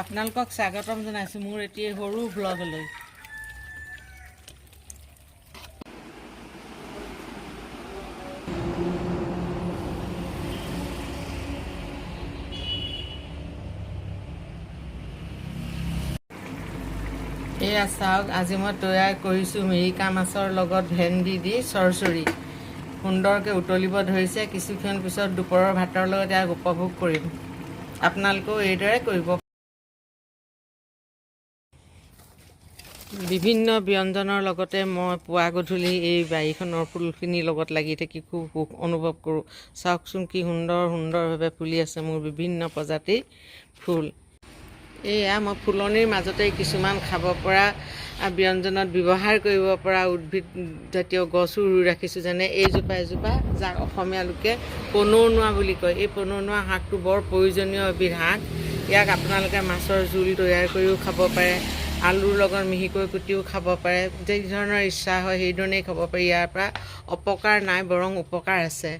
আপোনালোকক স্বাগতম জনাইছোঁ মোৰ এটি সৰু ভ্লগলৈ এয়া চাওক, আজি মই তৈয়াৰ কৰিছোঁ মিৰিকা মাছৰ লগত ভেন্দি দি চৰচৰি। সুন্দৰকৈ উতলিব ধৰিছে, কিছুক্ষণ পিছত দুপৰৰ ভাতৰ লগত ইয়াক উপভোগ কৰিম। আপোনালোকেও এইদৰে কৰিব বিভিন্ন ব্যঞ্জনৰ লগতে মই পুৱা গধূলি এই বাৰীখনৰ ফুলখিনিৰ লগত লাগি থাকি খুব সুখ অনুভৱ কৰোঁ। চাওকচোন কি সুন্দৰ সুন্দৰভাৱে ফুলি আছে মোৰ বিভিন্ন প্ৰজাতিৰ ফুল। এয়া মই ফুলনিৰ মাজতে কিছুমান খাব পৰা ব্যঞ্জনত ব্যৱহাৰ কৰিব পৰা উদ্ভিদ জাতীয় গছো ৰুই ৰাখিছোঁ যেনে এইজোপা এজোপা যাক অসমীয়া লোকে পনৌনোৱা বুলি কয়। এই পনৌনোৱা শাকটো বৰ প্ৰয়োজনীয় এবিধ শাক। ইয়াক আপোনালোকে মাছৰ জোল তৈয়াৰ কৰিও খাব পাৰে। আলুৰ লগত মিহিকৈ কুটিও খাব পাৰে। যি ধৰণৰ ইচ্ছা হয় সেইধৰণেই খাব পাৰি। ইয়াৰ পৰা অপকাৰ নাই, বৰং উপকাৰ আছে।